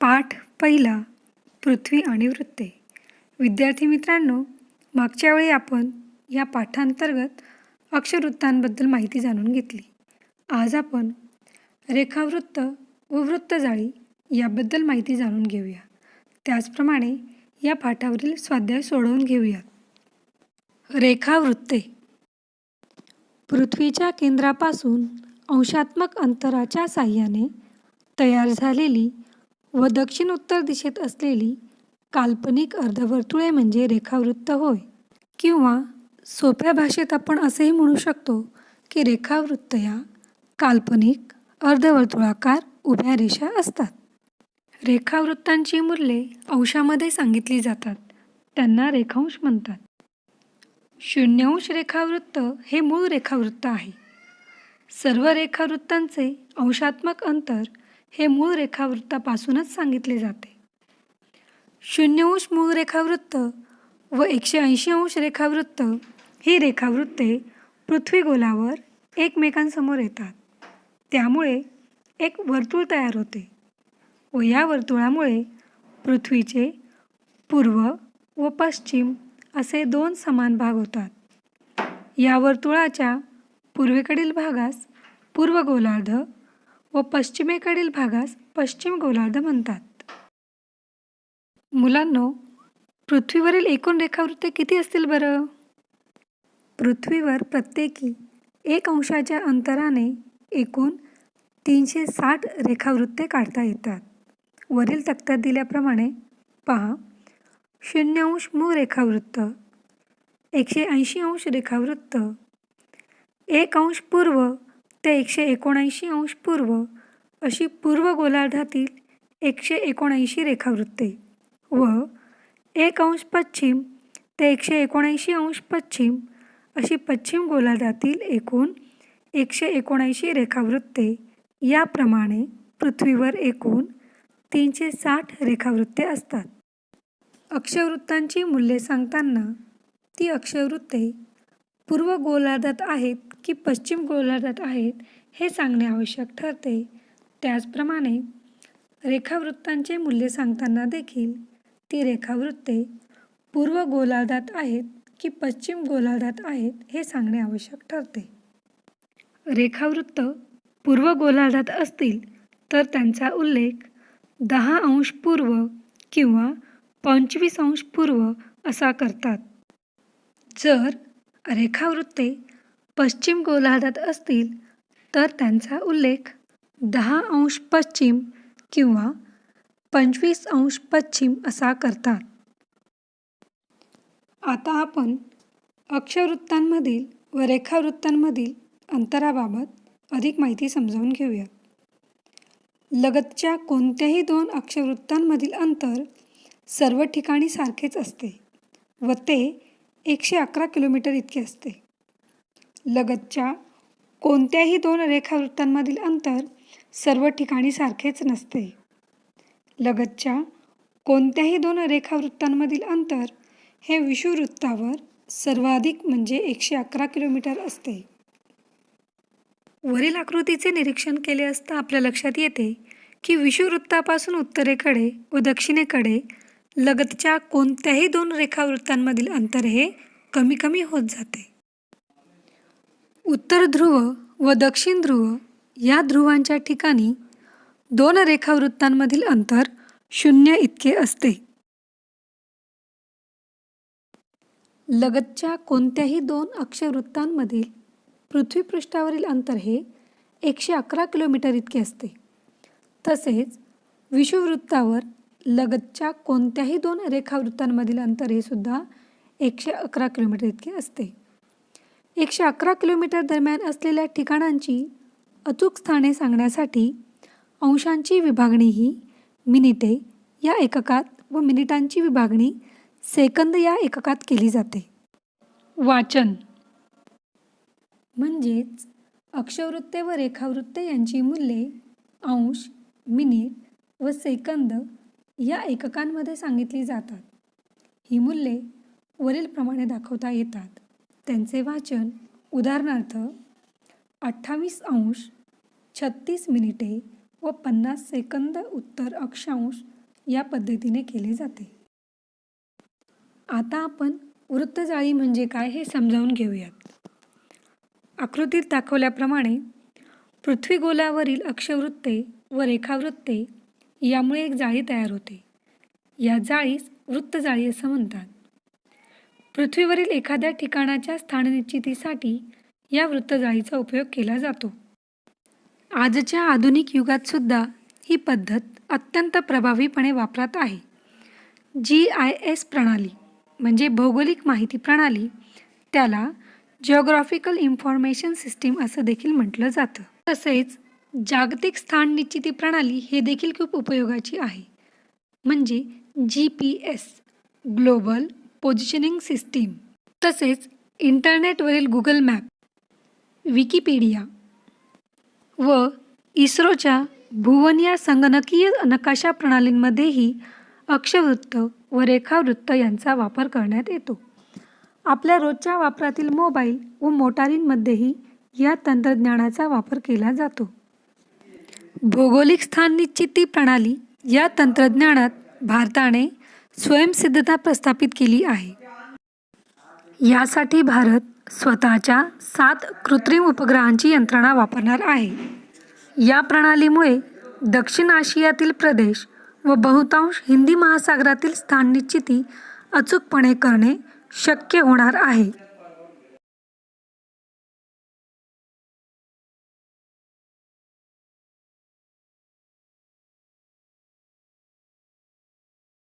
पाठ पहिला पृथ्वी आणि वृत्ते. विद्यार्थी मित्रांनो मागच्या वेळी आपण या पाठांतर्गत अक्षवृत्तांबद्दल माहिती जाणून घेतली. आज आपण रेखावृत्त व वृत्तजाळी याबद्दल माहिती जाणून घेऊया. त्याचप्रमाणे या पाठावरील स्वाध्याय सोडवून घेऊयात रेखावृत्ते. पृथ्वीच्या केंद्रापासून अंशात्मक अंतराच्या साह्याने तयार झालेली व दक्षिण उत्तर दिशेत असलेली काल्पनिक अर्धवर्तुळे म्हणजे रेखावृत्त होय. किंवा सोप्या भाषेत आपण असेही म्हणू शकतो की रेखावृत्त या काल्पनिक अर्धवर्तुळाकार उभ्या रेषा असतात. रेखावृत्तांची मूल्ये अंशामध्ये सांगितली जातात. त्यांना रेखांश म्हणतात. शून्यांश रेखावृत्त हे मूळ रेखावृत्त आहे. सर्व रेखावृत्तांचे अंशात्मक अंतर हे मूळ रेखावृत्तापासूनच सांगितले जाते. शून्य अंश मूळ रेखावृत्त व एकशे ऐंशी अंश रेखावृत्त ही रेखावृत्ते पृथ्वीगोलावर एकमेकांसमोर येतात. त्यामुळे एक वर्तुळ तयार होते व या वर्तुळामुळे पृथ्वीचे पूर्व व पश्चिम असे दोन समान भाग होतात. या वर्तुळाच्या पूर्वेकडील भागास पूर्व गोलार्ध व पश्चिमेकडील भागास पश्चिम गोलार्ध म्हणतात. मुलांनो पृथ्वीवरील एकूण रेखावृत्ते किती असतील बरं? पृथ्वीवर प्रत्येकी एक अंशाच्या अंतराने एकूण तीनशे साठ रेखावृत्ते काढता येतात. वरील तक्त्यात दिल्याप्रमाणे पहा शून्य अंश मूळ रेखावृत्त एकशे ऐंशी अंश रेखावृत्त एक अंश पूर्व ते एकशे एकोणऐंशी अंश पूर्व अशी पूर्व गोलार्धातील एकशे एकोणऐंशी रेखावृत्ते व एक अंश पश्चिम ते एकशे एकोणऐंशी अंश पश्चिम अशी पश्चिम गोलार्धातील एकूण एकशे एकोणऐंशी रेखावृत्ते याप्रमाणे पृथ्वीवर एकूण तीनशे साठ रेखावृत्ते असतात. अक्षवृत्तांची मूल्ये सांगताना ती अक्षवृत्ते पूर्व गोलार्धात आहेत की पश्चिम गोलार्धात आहेत हे सांगणे आवश्यक ठरते. त्याचप्रमाणे रेखावृत्तांचे मूल्य सांगताना देखील ती रेखावृत्ते पूर्व गोलार्धात आहेत की पश्चिम गोलार्धात आहेत हे सांगणे आवश्यक ठरते. रेखावृत्त पूर्व गोलार्धात असतील तर त्यांचा उल्लेख दहा अंश पूर्व किंवा पंचवीस अंश पूर्व असा करतात. जर रेखावृत्ते पश्चिम गोलार्धात असतील तर त्यांचा उल्लेख दहा अंश पश्चिम किंवा पंचवीस अंश पश्चिम असा करतात. आता आपण अक्षवृत्तांमधील व रेखावृत्तांमधील अंतराबाबत अधिक माहिती समजावून घेऊया. लगतच्या कोणत्याही दोन अक्षवृत्तांमधील अंतर सर्व ठिकाणी सारखेच असते व ते एकशे अकरा किलोमीटर इतके असते. लगतच्या कोणत्याही दोन रेखावृत्तांमधील अंतर सर्व ठिकाणी सारखेच नसते. लगतच्या कोणत्याही दोन रेखावृत्तांमधील अंतर हे विषुववृत्तावर सर्वाधिक म्हणजे एकशे अकरा किलोमीटर असते. वरील आकृतीचे निरीक्षण केले असता आपल्या लक्षात येते की विषुववृत्तापासून उत्तरेकडे व दक्षिणेकडे लगतच्या कोणत्याही दोन रेखावृत्तांमधील अंतर हे कमी कमी होत जाते. उत्तर ध्रुव व दक्षिण ध्रुव या ध्रुवांच्या ठिकाणी दोन रेखावृत्तांमधील अंतर शून्य इतके असते. लगतच्या कोणत्याही दोन अक्षवृत्तांमधील पृथ्वीपृष्ठावरील अंतर हे एकशे अकरा किलोमीटर इतके असते. तसेच विषुववृत्तावर लगतच्या कोणत्याही दोन रेखावृत्तांमधील अंतर हे सुद्धा एकशे अकरा किलोमीटर इतके असते. एकशे अकरा किलोमीटर दरम्यान असलेल्या ठिकाणांची अचूक स्थाने सांगण्यासाठी अंशांची विभागणी ही मिनिटे या एककात व मिनिटांची विभागणी सेकंद या एककात केली जाते. वाचन म्हणजेच अक्षवृत्ते व रेखावृत्ते यांची मूल्ये अंश मिनिट व सेकंद या एककांमध्ये सांगितली जातात. ही मूल्ये वरीलप्रमाणे दाखवता येतात. त्यांचे वाचन उदाहरणार्थ अठ्ठावीस अंश छत्तीस मिनिटे व पन्नास सेकंद उत्तर अक्षांश या पद्धतीने केले जाते. आता आपण वृत्तजाळी म्हणजे काय हे समजावून घेऊयात. आकृतीत दाखवल्याप्रमाणे पृथ्वीगोलावरील अक्षवृत्ते व रेखावृत्ते यामुळे एक जाळी तयार होते. या जाळीस वृत्तजाळी असं म्हणतात. पृथ्वीवरील एखाद्या ठिकाणाच्या स्थाननिश्चितीसाठी या वृत्तजाळीचा उपयोग केला जातो. आजच्या आधुनिक युगात सुद्धा ही पद्धत अत्यंत प्रभावीपणे वापरात आहे. जी आय एस प्रणाली म्हणजे भौगोलिक माहिती प्रणाली त्याला जिओग्राफिकल इन्फॉर्मेशन सिस्टीम असं देखील म्हटलं जातं. तसेच जागतिक स्थान निश्चिती प्रणाली हे देखील खूप उपयोगाची आहे. म्हणजे G P S global positioning system तसेच इंटरनेटवरील गुगल मॅप विकिपीडिया व इस्रोच्या भुवन या संगणकीय नकाशा प्रणालींमध्येही अक्षवृत्त व रेखावृत्त यांचा वापर करण्यात येतो. आपल्या रोजच्या वापरातील मोबाईल व मोटारींमध्येही या तंत्रज्ञानाचा वापर केला जातो. भौगोलिक स्थान निश्चिती प्रणाली या तंत्रज्ञानात भारताने स्वयंसिद्धता प्रस्थापित केली आहे. यासाठी भारत स्वतःच्या सात कृत्रिम उपग्रहांची यंत्रणा वापरणार आहे. या प्रणालीमुळे दक्षिण आशियातील प्रदेश व बहुतांश हिंदी महासागरातील स्थान निश्चिती अचूकपणे करणे शक्य होणार आहे.